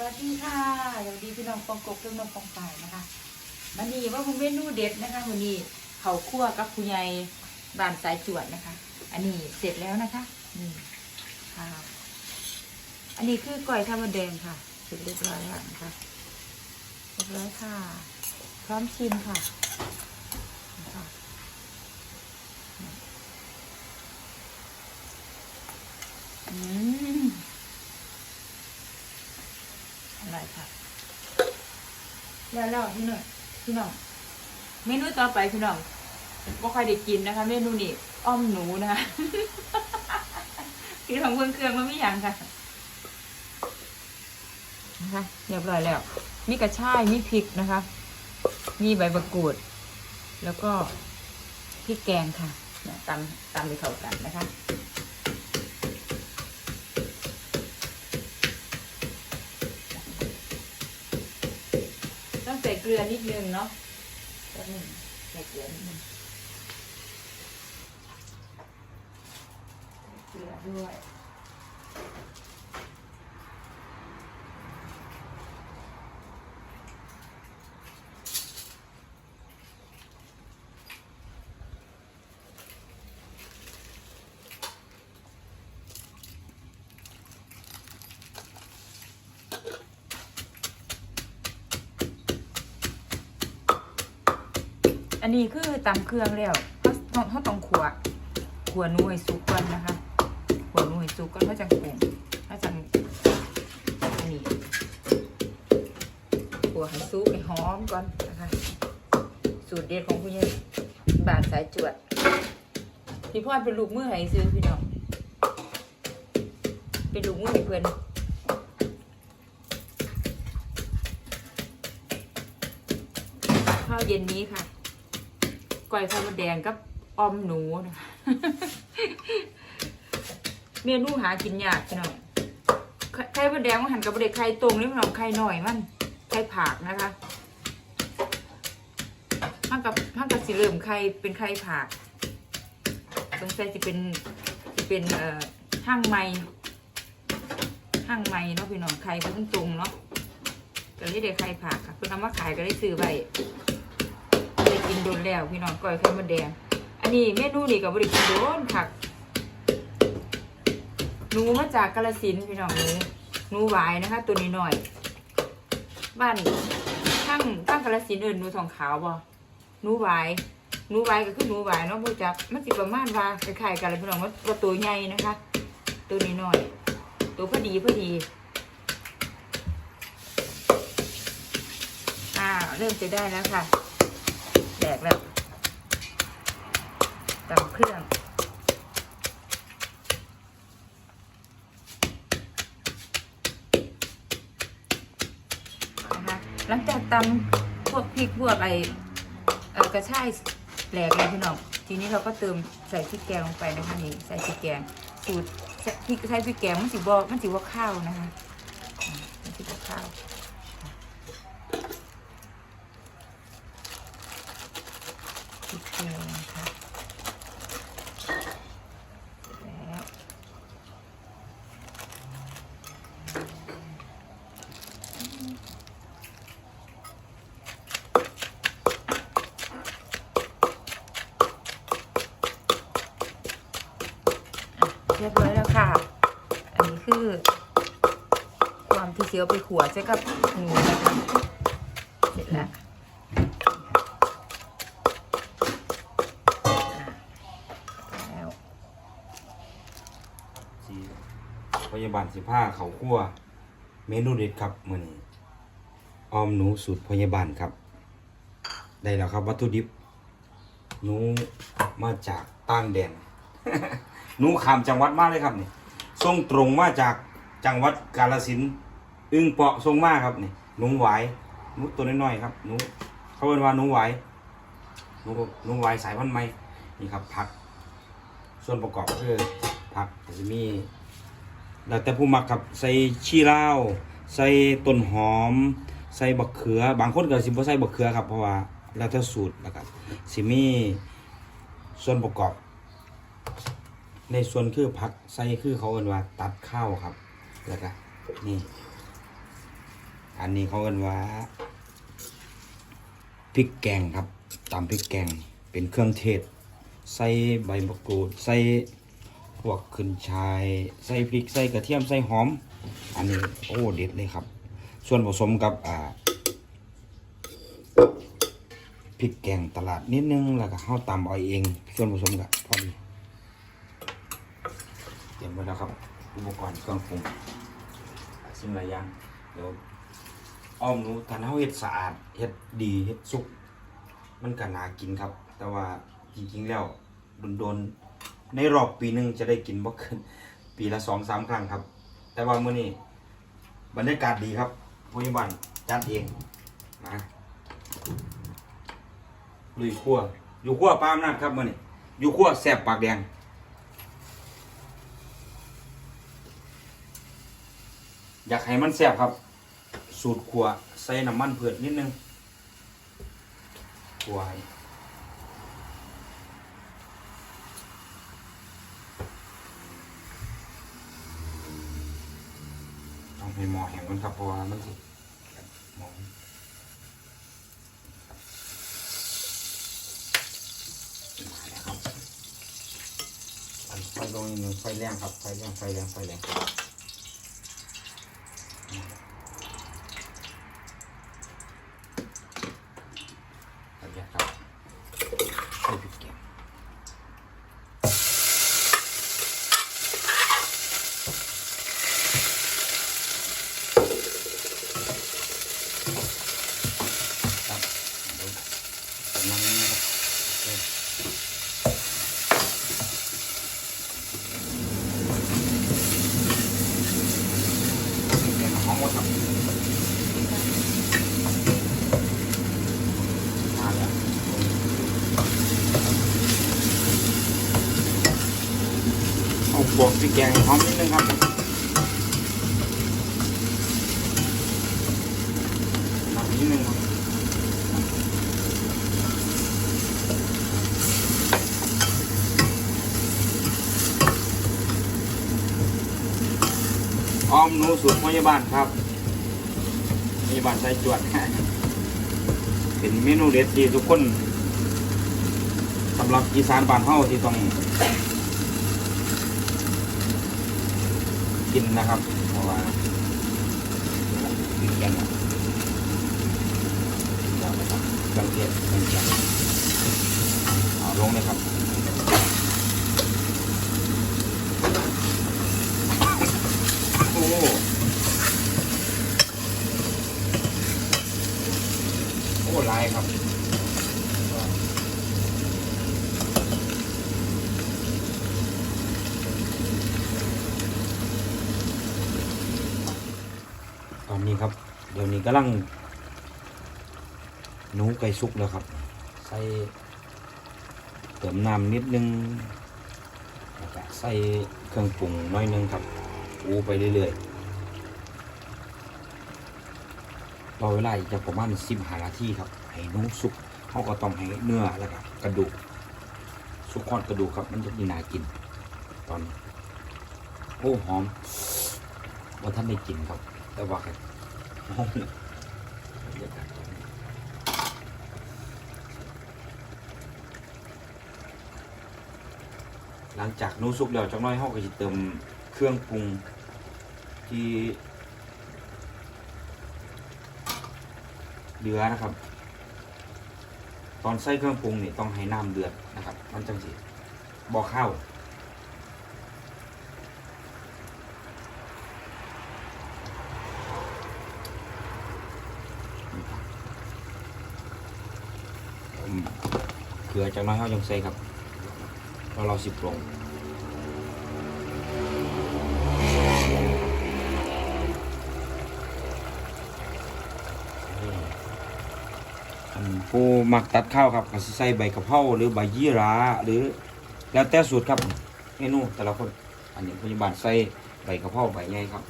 วัสดีค่ะสวัสดีพี่น้องปองกบพี่น้องปองป่ายนะคะมันนี่ว่าคุณเมนูเด็ดนะคะวันนี้เขาคั่วกับคุณยายบานสายจวดนะคะ อันนี้เสร็จแล้วนะคะนี่ค่ะอันนี้คือก้อยข้ามันแดงค่ะ เสร็จเรียบร้อยแล้วนะคะเรียบร้อยค่ะ พร้อมชิมค่ะอืม ไรค่ะแล้วแล้วพี่หน่อยพี่น้องเมนูต่อไปพี่น้องบ่ค่อยได้กินนะคะ เมนูนี้อ้อมหนูนะคะพี่ของเพื่อนเครื่องมันไม่ยังค่ะนะคะเรียบร้อยแล้ว มีกระชายมีพริกนะคะ มีใบมะกรูด แล้วก็พริกแกงค่ะเนี่ยตำตำไปเข้ากันนะคะ ต้องใส่เกลือนิดนึงเนาะแป๊บนึงใส่เกลือนิดนึงใส่เกลือด้วย อันนี้คือตำเครื่องแล้วเขาเขาต้องขัวขัวหน่ยสุกก่อนนะคะขวหน่วยสุกก่อนเขาจะปรุงเขาจะอันนี้ขัวให้สุกให้หอมก่อนนะคะสูตรเด็ดของคุณยายบานสายจวดพี่พ่อเป็นลูกมือให้ซื้อพี่น้องเป็นลูกมือให้เพื่อนข้าวเย็นนี้ค่ะ ก้อยข้าวมดแดงกับออมหนูนะคะเมนูหากินยากพี่น้องไข่มดแดงมันหันกับเด็กไข่ตรงนี่พี่น้องไข่หน่อยมันไข่ผักนะคะห้างกับห้างกับสีเหลืองไข่เป็นไข่ผักสงสัยจะเป็นจะเป็นเอ่อห้างไม้ห้างไม้เนาะพี่น้องไข่เพิ่งตรงเนาะก็เลยได้ไข่ผักค่ะเพิ่นเอามาขายก็ได้ซื้อไป กินโดนแล้วพี่น้องก้อยไข่มดแดง อันนี้เมนูนี่ก็บริกินโดนผักหนูมาจากกาลสินพี่น้องหนูหนูหวายนะคะ ตัวนี้หน่อย บ้านข้างข้างกาลสินเอินหนูทองขาวบ่หนูหวายหนูหวายก็คือหนูหวายเนาะผู้จักมันสิประมาณว่าคล้ายๆกันเลยพี่น้องว่าว่าตัวใหญ่นะคะ ตัวนี้หน่อย ตัวพอดีพอดีอ่าเริ่มจะได้แล้วค่ะ แดกแล้วตำเครื่องนะคะหลังจากตำพวกพริกพวกไอเอ่อกระชายแหลกเลยพี่น้องทีนี้เราก็เติมใส่พริกแกงลงไปนะคะนี่ใส่พริกแกงสูตรพริกใส่พริกแกงมันสิบอมันสิว่าข้าวนะคะมันสิว่าข้าว พ ริกแกงค่ะแล้วเรียบร้อยแล้วค่ะ อันนี้คือ ความที่เสียวไปขัวใช้กับหนูนะคะเสร็จแล้ว ยาบาลสิผ้าเขาคั่วเมนูเด็ดครับมื้อนี้ออมหนูสูตรพยาบาลครับ ได้แล้วครับวัตถุดิบหนูมาจากต่างแดนหนูขามจังหวัดมากเลยครับนี่ส่งตรงมาจากจังหวัดกาฬสินอึ้งเปาะส่งมากครับนี่หนูไหวหนูตัวน้อยๆครับหนูเขาเรียกว่าหนูไหวหนูหนูหวสายพันธุ์ใหมนี่ครับผัก ส่วนประกอบก็คือผักจะมี แล้วแต่ผู้มักกับใส่ชีเลาใส่ต้นหอม ใส่บักเขือ บางคนก็สิบ่ใส่บักเขือครับเพราะว่าแล้วแต่สูตรนะครับสิมีส่วนประกอบ ในส่วนคือผักใส่คือเขาเอินว่าตัดข้าวครับ แล้วก็นี่อันนี้เขากันว่าพริกแกงครับตำพริกแกงเป็นเครื่องเทศ ใส่ใบมะกรูดใส่ พวกขึ้นชายใส่พริกใส่กระเทียมใส่หอม อันนี้โอ้เด็ดเลยครับ ส่วนผสมกับอ่าพริกแกงตลาดนิดนึงแล้วก็ข้าวตำเอาเองส่วนผสมกับพอดีเตรียมไว้แล้วครับ อุปกรณ์เครื่องปรุงสิ่งหลายอย่างเดี๋ยวอ้อมหนูถ้าเฮาเฮ็ดสะอาดเฮ็ดดีเฮ็ดสุก มันก็น่ากินครับ แต่ว่าจริงๆแล้วโดนๆ ในรอบปีหนึงจะได้กินบ่เกินปีละสองสามครั้งครับ แต่ว่ามื้อนี้บรรยากาศดีครับผู้ใหญ่บ้านจัดเองนะลุยครัวอยู่ครัวปามนาดครับมื้อนี้อยู่ครัวแซ่บปากแดงอยากให้มันแซ่บครับ สูตรขัวใส่น้ำมันเผือดนิดนึงขัวให้ ต้องให้หมอแห้งมันครับเพราะว่ามันสิหมอมาแล้วครับอันไฟลงนิดนึงไฟแรงครับไฟแรงไฟแรงไฟแรง อันนี้ครับใส่พริกแกงครับเดี๋ยวกำลังนะครับเออพริกแกงหอมหมดครับ มาแล้วเอา บวกพริกแกงหอมนิดนึงครับนิดนึงครับออมหนูสูตรพยาบาลครับพยาบาลใส่จวดเป็นเมนูเด็ดที่ทุกคนสำหรับอีสานบ้านเฮาที่ต้อง กินนะครับเพราะว่าพริกแกงอะเดี๋ยวนะครับเครื่องเทศเครื่องแกงเอาลงเลยครับโอ้โอ้ลายครับ นนี้ครับ เดี๋ยวนี้กำลังหนูไก่สุกแล้วครับ ใส่เติมน้ำนิดนึงแล้วก็ใส่เครื่องปรุงน้อยนึงครับอูไปเรื่อยๆรอเวลาจะประมาณสิบหานาทีครับ ให้หนูสุกเขาก็ต้องให้เนื้อแล้วก็กระดูกสุกคอนกระดูกครับ มันจะดีน่ากิน ตอนโอ้หอมว่าท่านได้กินครับ แต่ว่า หลังจากนู้สุกแล้วจังน้อยเขาก็จะเติมเครื่องปรุงที่เหลือนะครับ ตอนใส่เครื่องปรุงนี่ต้องให้น้ำเดือดนะครับ มันจังสิบอกข้าวอืมเกลื อจังน้อยเขาจังใส่ครับเราเราสิบลงนี่อันผู้มักตัดข้าวครับก็สิใส่ใบกะเพราหรือใบยี่หราหรือแล้วแต่สูตรครับเมนูแต่ละคน อันนี้พยาบาลใส่ใบกะเพราใบใหญ่ครับ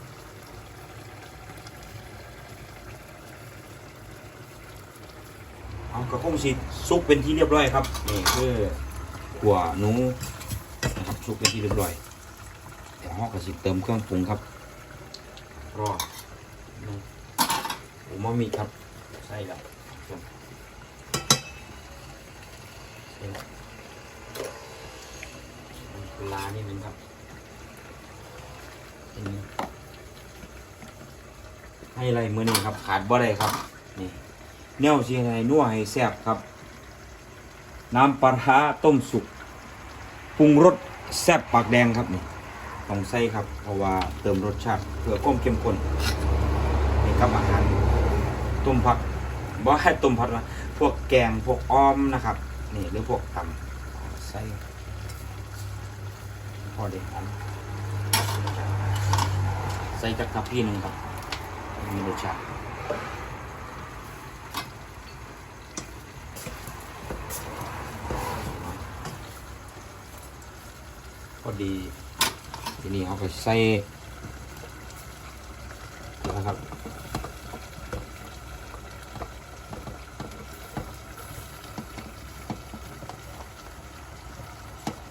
เอากระพงสิซุกเป็นที่เรียบร้อยครับนี่คือขัวหนูนะครับซุกเป็นที่เรียบร้อยเดี๋ยวห้องกระสิเติมเครื่องปรุงครับรออูมามิครับใส่แล้วใส่แล้วปลานิดนึงครับอันนี้ให้อะไรมือนี้ครับขาดบ่ได้ครับ แนวเชียงไห้นัวให้แซ่บครับ น้ำปลาร้าต้มสุกปรุงรสแซ่บปากแดงครับนี่ต้องใส่ครับ เพราะว่าเติมรสชาติเพื่อความเข้มข้นนี่ครับอาหารต้มผักบ่ให้ต้มผัดนะพวกแกงพวกอ้อมนะครับนี่หรือพวกตำใส่พอเด็กอันใส่จักรพี่หนึ่งครับมีรสชาติ อดี ทีนี้เอาไปใส่นะครับ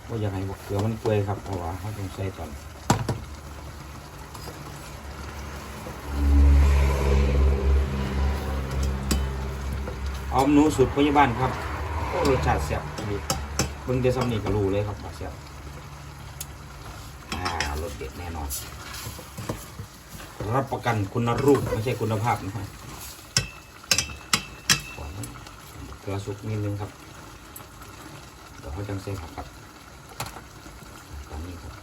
ว่าอย่างไรบอกเกลือมันเปื่อยครับเพราะว่าเขาต้องใส่ก่อนออมหนูสุดพยาบาลครับรสชาติแซ่บดีเบิ่งแต่ซ้ำนี่ก็รู้เลยครับว่าแซ่บ เด็ดแน่นอน รับประกันคุณรูปไม่ใช่คุณภาพนะฮะก่อนเกลือสุกนิดนึงครับเดี๋ยวเขาจังเส้นผักครับตอนนี้ครับ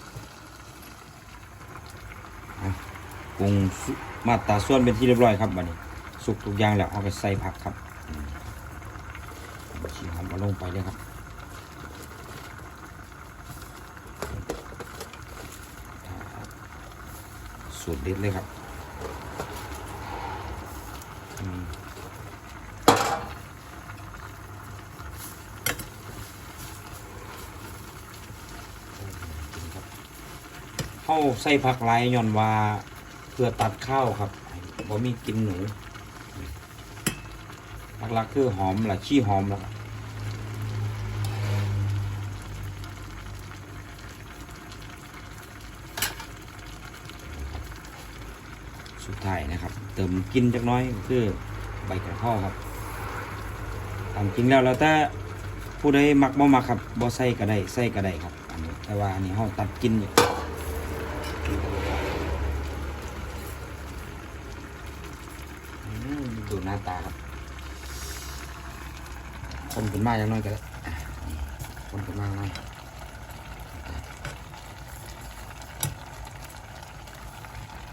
อะปรุงมาตาส่วนเป็นที่เรียบร้อยครับบัดนี้ สุกทุกอย่างแล้วเอาไปใส่ผักครับอืมเอาชีหอมเอาลงไปเลยครับ สูตรเด็ดเลยครับเข้าใส่ผักหลายย่อนว่าเพื่อตัดข้าวครับบ่มีกินหนูหลักๆคือหอมละขี้หอมละ สุดท้ายนะครับ เติมกินจักน้อยคือใบกระเพราครับตามจริงแล้วแล้วแต่ผู้ใดมักบ่มักครับบ่ใส่ก็ได้ใส่ก็ได้ครับอันนี้แต่ว่าอันนี้เฮาตัดกินอยู่ดูหน้าตาครับคนขึ้นมาอย่างน้อยก็ได้อะนี่คนขึ้นมาหน่อย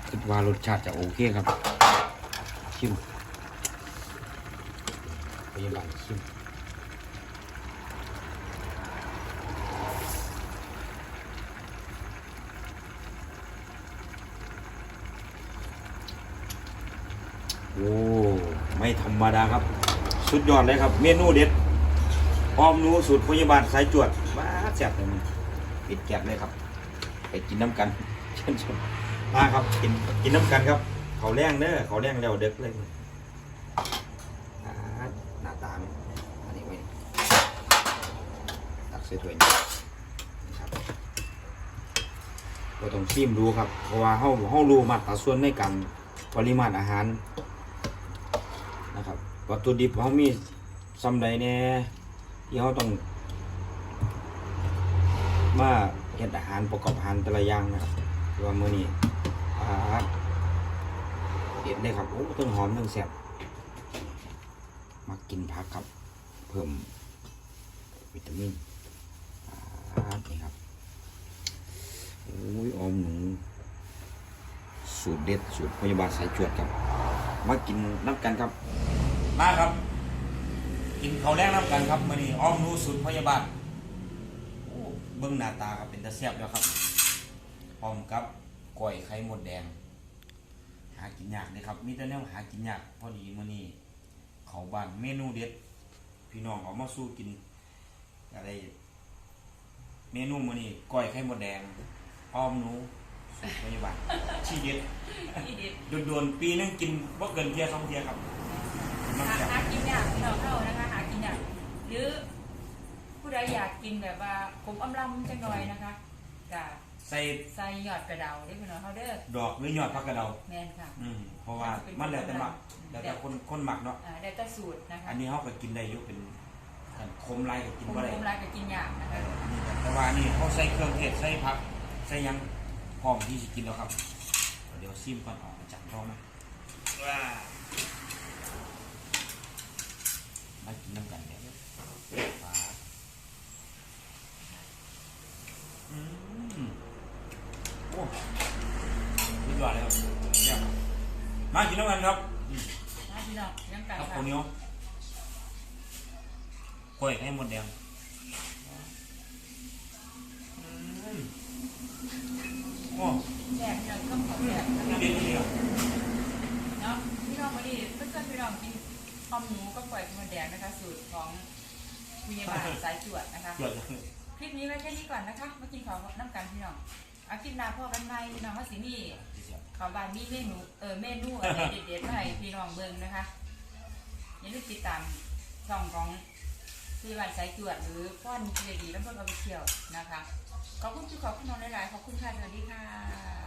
คิด ว่ารสชาติจะโอเคครับ ชิมพยาบาลชิมโอ้ไม่ธรรมดาครับ สุดยอดเลยครับ เมนูเด็ดออมนูสูตรพยาบาลสายจวดว้าแซ่บเลยมันปิดแก็บเลยครับ ไปกินน้ำกันเชิญชม มาครับกินกินน้ำกันครับ เขาแรงเด้อเขาแรงแล้วเด็กเลยหน้าตามันอันนี้ไว้ตักใส่ถ้วยนี่นะครับเราต้องชิมดูครับ เพราะว่าเฮาเฮารู้มาตรส่วนในการปริมาณอาหารนะครับวัตถุดิบเฮามีซ้ำใดแน่ที่เฮาต้องมาเฮ็ดอาหารประกอบอาหารแต่ละอย่างนะครับว่ามื้อนี้ อ่าเด็ดเลยครับโอ้ต้นหอมต้นแซ่บมากินผักครับ เพิ่มวิตามินนี่ครับโอ้ยออมหนูสูตรเด็ดสูตรพยาบาลสายจวดครับ มากินน้ำกันครับ มาครับ กินข้าวแรกน้ำกันครับมื้อนี้ออมหนูสูตรพยาบาลโอ้เบิ้งหน้าตาครับเป็นตาเสียบแล้วครับพร้อมกับ ก้อยไข่มดแดง หากินยากเลยครับมีแต่แนวหากินยากพอดีมื้อนี้เขาบ้านเมนูเด็ด พี่น้องเอามาสู้กินอะไรเมนูมื้อนี้ก้อยไข่มดแดงอ้อมหนูสูตรพยาบาลชีเด็ดโดนๆปีนึงกินบ่เกินเที่ยสองเที่ยครับน้ำหาแซ่บหากินยากพี่น้องเข้านะคะหากินยากหรือผู้ใดอยากกินแบบว่าผมอำลำจังหน่อยนะคะกะ ใส่ใส่ยอดกระเดาได้พี่น้องเขาเด้อดอกหรือยอดผักกระเดาแม่นค่ะ อืมหราะว่ามันแล้วแต่หมักแล้วแต่คนคนหมักเนาะอ่าได้แต่สูตรนะคะอันนี้เขาก็กินได้อยู่เป็นอันคมไรก็กินผมบ่ได้ผมรักกับกินอย่างนะคะอันนี้ก็แต่ว่านี่เขาใส่เครื่องเทศใส่ผักใส่หยังพร้อมที่จะกินแล้วครับ เดี๋ยวซิมก่อนออกมาจากท้องนะว้ามากินน้ำกันเนี่ยฟ้าอืมโอ้สุดยอดเลยครับเยี่ยมมา กินน้ำกันครับอืมนะพี่น้องยังกันครับค่ะคนนี้กล้วยให้หมดแดงอืมโอ้แจกพี่น้องต้องขอแจกนะนี่คะเด็ดดีอะเนาะพี่น้องวันนี้เพื่อนๆพี่น้องกินข้าวหมูก็ปล่อยมันแดงนะคะ สูตรของคุณยายบานสายจวดนะคะ เกิดคลิปนี้ไว้แค่นี้ก่อนนะคะมากินของน้ำกันพี่น้องเอาคลิปหน้าพ่อกันใหม่พี่น้องว่าสินี่ ขาบานมีเมนูเออเมนูอะไรเด็ดๆมาให้พี่น้องเบิ่งนะคะอย่าลืมติดตามช่องของพี่บานสายจวดหรือพ่อนเจดีแล้วก็เอาไปเที่ยวนะคะขอบคุณที่ขอบคุณน้องหลายๆขอบคุณค่ะสวัสดีค่ะ